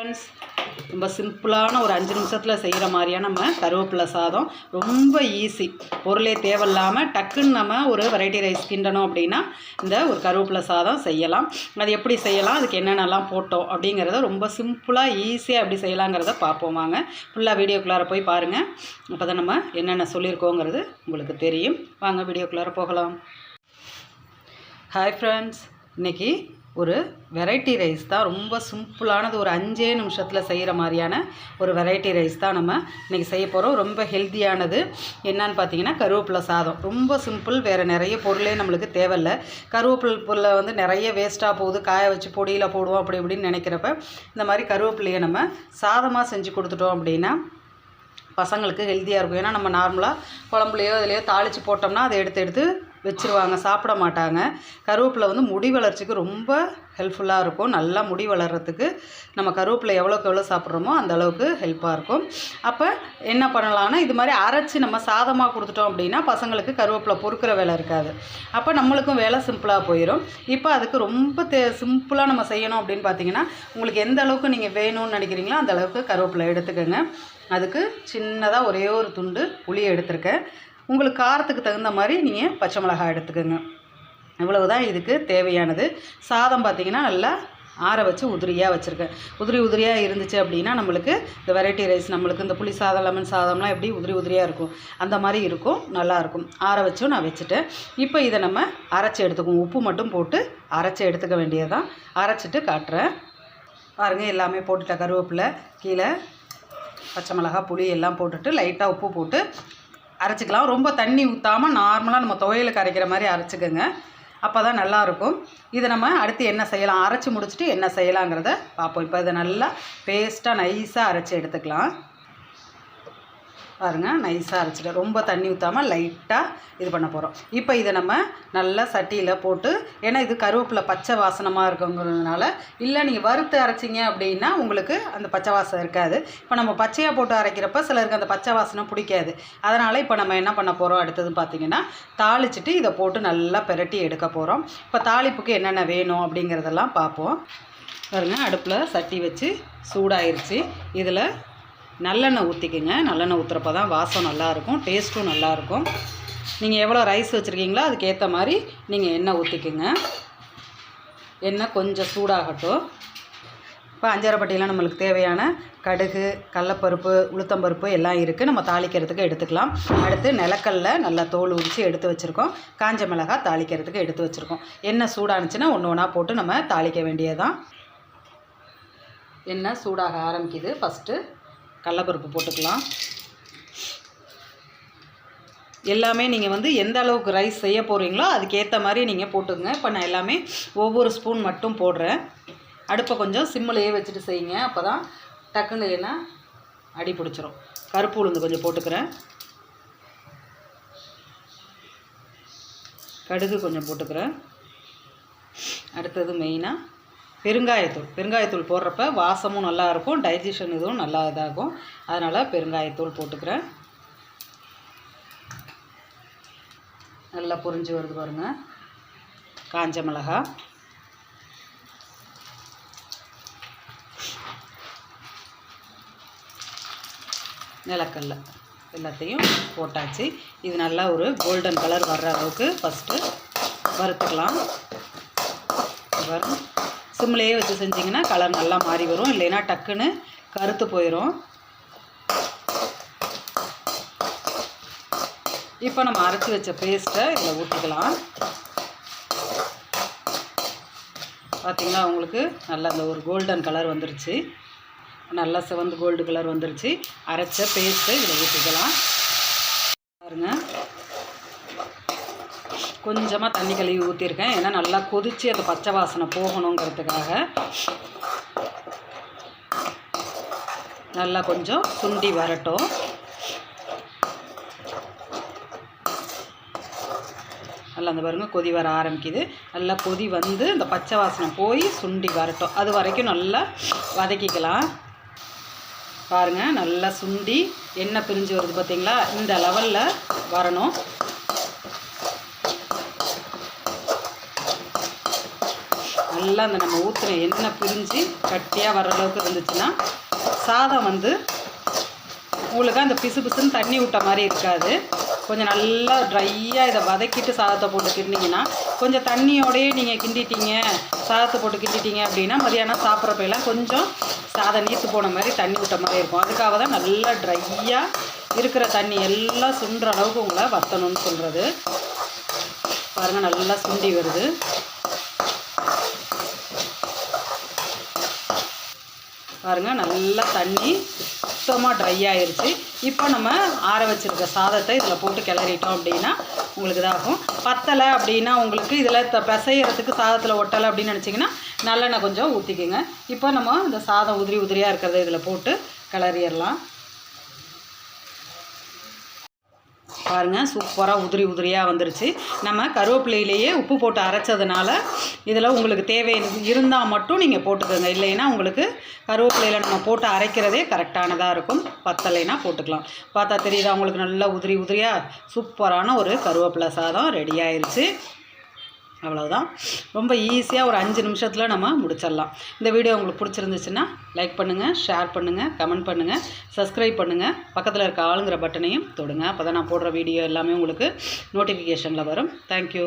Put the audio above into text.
Friends ரொம்ப சிம்பிளான ஒரு அஞ்சு நிமிஷத்தில் செய்கிற மாதிரியான நம்ம கருவேப்பிலை சாதம். ரொம்ப ஈஸி பொருளே தேவையில்லாமல் டக்குன்னு நம்ம ஒரு வெரைட்டி ரைஸ் கிண்டணும் அப்படின்னா இந்த ஒரு கருவேப்பிலை சாதம் செய்யலாம். அது எப்படி செய்யலாம்? அதுக்கு என்னென்னலாம் போட்டோம்? அப்படிங்கிறத ரொம்ப சிம்பிளாக ஈஸியாக எப்படி செய்யலாங்கிறத பார்ப்போம் வாங்க. ஃபுல்லாக வீடியோக்குள்ளார போய் பாருங்கள் அப்போ தான் நம்ம என்னென்ன சொல்லியிருக்கோங்கிறது உங்களுக்கு தெரியும். வாங்க வீடியோக்குள்ளார போகலாம். ஹாய் ஃப்ரெண்ட்ஸ் இன்றைக்கி ஒரு வெரைட்டி ரைஸ் தான். ரொம்ப சிம்பிளானது ஒரு அஞ்சே நிமிஷத்தில் செய்கிற மாதிரியான ஒரு வெரைட்டி ரைஸ் தான் நம்ம இன்றைக்கி செய்ய போகிறோம் ரொம்ப ஹெல்த்தியானது என்னன்னு பார்த்தீங்கன்னா கருவேப்பிலை சாதம். ரொம்ப சிம்பிள் வேறு நிறைய பொருளே நம்மளுக்கு தேவையில்ல. கருவேப்பிலை பொருளை வந்து நிறைய வேஸ்ட்டாக போகுது. காய வச்சு பொடியில் போடுவோம் அப்படி இப்படின்னு நினைக்கிறப்ப இந்த மாதிரி கருவேப்பிலையை நம்ம சாதமாக செஞ்சு கொடுத்துட்டோம் அப்படின்னா பசங்களுக்கு ஹெல்த்தியாக இருக்கும். ஏன்னா நம்ம நார்மலாக குழம்புலையோ இதுலையோ தாளித்து போட்டோம்னா அதை எடுத்து எடுத்து வச்சுருவாங்க சாப்பிட மாட்டாங்க. கருவேப்பிலை வந்து முடி வளர்ச்சிக்கு ரொம்ப ஹெல்ப்ஃபுல்லாக இருக்கும். நல்லா முடி வளர்கிறதுக்கு நம்ம கருவேப்பிலை எவ்வளோக்கு எவ்வளோ சாப்பிட்றோமோ அந்த அளவுக்கு ஹெல்ப்பாக இருக்கும். அப்போ என்ன பண்ணலாம்னா இது மாதிரி அரைச்சி நம்ம சாதமாக கொடுத்துட்டோம் அப்படின்னா பசங்களுக்கு கருவேப்பிலை பொறுக்கிற வேலை இருக்காது. அப்போ நம்மளுக்கும் வேலை சிம்பிளாக போயிடும் இப்போ அதுக்கு ரொம்ப தே சிம்பிளாக நம்ம செய்யணும் அப்படின்னு பார்த்தீங்கன்னா உங்களுக்கு எந்த அளவுக்கு நீங்கள் வேணும்னு நினைக்கிறீங்களோ அந்த அளவுக்கு கருவேப்பிலை எடுத்துக்கோங்க. அதுக்கு சின்னதாக ஒரே ஒரு துண்டு புளி எடுத்திருக்கேன். உங்களுக்கு காரத்துக்கு தகுந்த மாதிரி நீங்கள் பச்சை மிளகாய் எடுத்துக்கோங்க. இவ்வளவு தான் இதுக்கு தேவையானது. சாதம் பார்த்திங்கன்னா நல்லா ஆற வச்சு உதிரியாக வச்சுருக்கேன். உதிரி உதிரியாக இருந்துச்சு அப்படின்னா நம்மளுக்கு இந்த வெரைட்டி ரைஸ் நம்மளுக்கு இந்த புளி சாதம் லெமன் சாதம்லாம் எப்படி உதிரி உதிரியாக இருக்கும் அந்த மாதிரி இருக்கும் நல்லாயிருக்கும் ஆற வச்சும் நான் வச்சுட்டேன். இப்போ இதை நம்ம அரைச்சி எடுத்துக்குவோம். உப்பு மட்டும் போட்டு அரைச்சி எடுத்துக்க வேண்டியதான் அரைச்சிட்டு காட்டுறேன். பாருங்கள் எல்லாமே போட்டுட்டேன். கருவேப்பிலை கீழே பச்சை மிளகா புளி எல்லாம் போட்டுட்டு லைட்டாக உப்பு போட்டு அரைச்சிக்கலாம். ரொம்ப தண்ணி ஊற்றாமல் நார்மலாக நம்ம துவையலுக்கு அரைக்கிற மாதிரி அரைச்சிக்கோங்க. அப்போ தான் நல்லாயிருக்கும். இதை நம்ம அடுத்து என்ன செய்யலாம்? அரைச்சி முடிச்சுட்டு என்ன செய்யலாங்கிறத பார்ப்போம். இப்போ இதை நல்லா பேஸ்ட்டாக நைஸாக அரைச்சி எடுத்துக்கலாம். பாருங்கள் நைஸாக அரைச்சிட்டு ரொம்ப தண்ணி ஊற்றாமல் லைட்டாக இது பண்ண போகிறோம் இப்போ இதை நம்ம நல்லா சட்டியில் போட்டு ஏன்னா இது கருவேப்பிலை பச்சை வாசனமாக இருக்குங்கிறதுனால இல்லை நீங்கள் வறுத்து அரைச்சிங்க அப்படின்னா உங்களுக்கு அந்த பச்சை வாசம் இருக்காது. இப்போ நம்ம பச்சையாக போட்டு அரைக்கிறப்ப சிலருக்கு அந்த பச்சை வாசனம் பிடிக்காது. அதனால் இப்போ நம்ம என்ன பண்ண போகிறோம் அடுத்தது பார்த்திங்கன்னா தாளிச்சிட்டு இதை போட்டு நல்லா பெரட்டி எடுக்க போகிறோம் இப்போ தாளிப்புக்கு என்னென்ன வேணும் அப்படிங்கிறதெல்லாம் பார்ப்போம் பாருங்கள் அடுப்பில் சட்டி வச்சு சூடாயிருச்சு. இதில் நல்லெண்ணெய் ஊற்றிக்குங்க நல்லெண்ணெய் ஊற்றுறப்ப தான் வாசம் நல்லாயிருக்கும் டேஸ்ட்டும் நல்லாயிருக்கும். நீங்கள் எவ்வளோ ரைஸ் வச்சுருக்கீங்களோ அதுக்கேற்ற மாதிரி நீங்கள் எண்ணெய் ஊற்றிக்குங்க எண்ணெய் கொஞ்சம் சூடாகட்டும். இப்போ அஞ்சரைப்பட்டியெல்லாம் நம்மளுக்கு தேவையான கடுகு கடலப்பருப்பு உளுத்தம்பருப்பு எல்லாம் இருக்குது நம்ம தாளிக்கிறதுக்கு எடுத்துக்கலாம். அடுத்து நிலக்கல்ல நல்லா தோல் உரித்து எடுத்து வச்சுருக்கோம். காஞ்ச மிளகாய் தாளிக்கிறதுக்கு எடுத்து வச்சுருக்கோம். எண்ணெய் சூடானுச்சுன்னா ஒன்று ஒன்றா போட்டு நம்ம தாளிக்க வேண்டியதான் எண்ணெய் சூடாக ஆரம்பிக்குது. ஃபஸ்ட்டு கடலப்பருப்பு போட்டுக்கலாம். எல்லாமே நீங்கள் வந்து எந்த அளவுக்கு ரைஸ் செய்ய போகிறீங்களோ அதுக்கேற்ற மாதிரி நீங்கள் போட்டுக்கங்க. இப்போ நான் எல்லாமே ஒவ்வொரு ஸ்பூன் மட்டும் போடுறேன். அடுப்பை கொஞ்சம் சிம்மிலேயே வச்சுட்டு செய்யுங்க. அப்போ தான் டக்குன்னு இல்லைன்னா அடி பிடிச்சிரும். கருப்பு உளுந்து கொஞ்சம் போட்டுக்கிறேன். கடுகு கொஞ்சம் போட்டுக்கிறேன். அடுத்தது மெயினாக பெருங்காயத்தூள். பெருங்காயத்தூள் போடுறப்ப வாசமும் நல்லாயிருக்கும் டைஜஷன் இதுவும் நல்லா இதாகும். அதனால் பெருங்காயத்தூள் போட்டுக்கிறேன். நல்லா புரிஞ்சு வருது பாருங்கள் காஞ்ச மிளகா. நிலக்கல்ல. எல்லாத்தையும் போட்டாச்சு. இது நல்லா ஒரு கோல்டன் கலர் வர்ற அளவுக்கு ஃபஸ்ட்டு வறுத்துக்கலாம். வரும் சிம்லேயே வச்சு செஞ்சிங்கன்னா கலர் நல்லா மாறி வரும். இல்லைன்னா டக்குன்னு கருத்து போயிடும் இப்போ நம்ம அரைச்சி வச்ச பேஸ்ட்டை இதில் ஊற்றிக்கலாம் பார்த்திங்கன்னா உங்களுக்கு நல்லா அந்த ஒரு கோல்டன் கலர் வந்துருச்சு. நல்லா சிவந்து கோல்டு கலர் வந்துருச்சு. அரைச்ச பேஸ்ட்டை இதில் ஊற்றிக்கலாம் பாருங்கள் கொஞ்சமாக தண்ணி கழுவி ஊற்றிருக்கேன் ஏன்னா நல்லா கொதித்து அந்த பச்சை வாசனை போகணுங்கிறதுக்காக. நல்லா கொஞ்சம் சுண்டி வரட்டும். நல்லா அந்த பாருங்க கொதி வர ஆரம்பிக்குது. நல்லா கொதி வந்து இந்த பச்சை வாசனை போய் சுண்டி வரட்டும். அது வரைக்கும் நல்லா வதக்கிக்கலாம். பாருங்கள் நல்லா சுண்டி எண்ணெய் பிரிஞ்சு வருது பார்த்தீங்களா இந்த லெவலில் வரணும். நல்லா அந்த நம்ம ஊற்றின எண்ணெய் பிரிஞ்சு கட்டியாக வர அளவுக்கு இருந்துச்சுன்னா சாதம் வந்து உங்களுக்கு அந்த பிசு பிசுன்னு தண்ணி விட்ட மாதிரி இருக்காது. கொஞ்சம் நல்லா ட்ரையாக இதை வதக்கிட்டு சாதத்தை போட்டு கிண்டிங்கன்னா கொஞ்சம் தண்ணியோடையே நீங்கள் கிண்டிட்டீங்க சாதத்தை போட்டு கிண்டிட்டீங்க அப்படின்னா மதியானம் சாப்பிட்றப்பெல்லாம் கொஞ்சம் சாதம் நீத்து போன மாதிரி தண்ணி விட்ட மாதிரி இருக்கும். அதுக்காக தான் நல்லா ட்ரையாக இருக்கிற தண்ணி எல்லாம் சுண்டுற அளவுக்கு உங்களை வத்தணும்னு சொல்கிறது பாருங்கள் நல்லா சுண்டி வருது. பாருங்கள் நல்லா தண்ணி சுத்தமாக ட்ரை ஆயிருச்சு. இப்போ நம்ம ஆற வச்சிருக்க சாதத்தை இதில் போட்டு கிளறிட்டோம் அப்படின்னா உங்களுக்கு இதாகும். பத்தலை அப்படின்னா உங்களுக்கு இதில் த பிசையறதுக்கு சாதத்தில் ஒட்டலை அப்படின்னு நினச்சிங்கன்னா நல்லெண்ணெய் கொஞ்சம் ஊற்றிக்கிங்க இப்போ நம்ம இந்த சாதம் உதிரி உதிரியாக இருக்கிறத இதில் போட்டு கிளறிடலாம். பாருங்கள் சூப்பராக உதிரி உதிரியாக வந்துருச்சு. நம்ம கருவேப்பிலையிலேயே உப்பு போட்டு அரைச்சதுனால இதில் உங்களுக்கு தேவை இருந்தால் மட்டும் நீங்கள் போட்டுக்கோங்க. இல்லைன்னா உங்களுக்கு கருவேப்பிலையில் நம்ம போட்டு அரைக்கிறதே கரெக்டானதாக இருக்கும். பத்தலைனா போட்டுக்கலாம். பார்த்தா தெரியுதா உங்களுக்கு நல்லா உதிரி உதிரியாக சூப்பரான ஒரு கருவேப்பிலை சாதம் ரெடி ஆயிருச்சு. அவ்வளோதான் ரொம்ப ஈஸியாக ஒரு அஞ்சு நிமிஷத்தில் நம்ம முடிச்சிடலாம். இந்த வீடியோ உங்களுக்கு பிடிச்சிருந்துச்சுன்னா லைக் பண்ணுங்கள் ஷேர் பண்ணுங்கள் கமெண்ட் பண்ணுங்கள் சப்ஸ்கிரைப் பண்ணுங்கள் பக்கத்தில் இருக்க ஆளுங்கிற பட்டனையும் தொடுங்க. அப்போ தான் நான் போடுற வீடியோ எல்லாமே உங்களுக்கு நோட்டிஃபிகேஷனில் வரும். தேங்க்யூ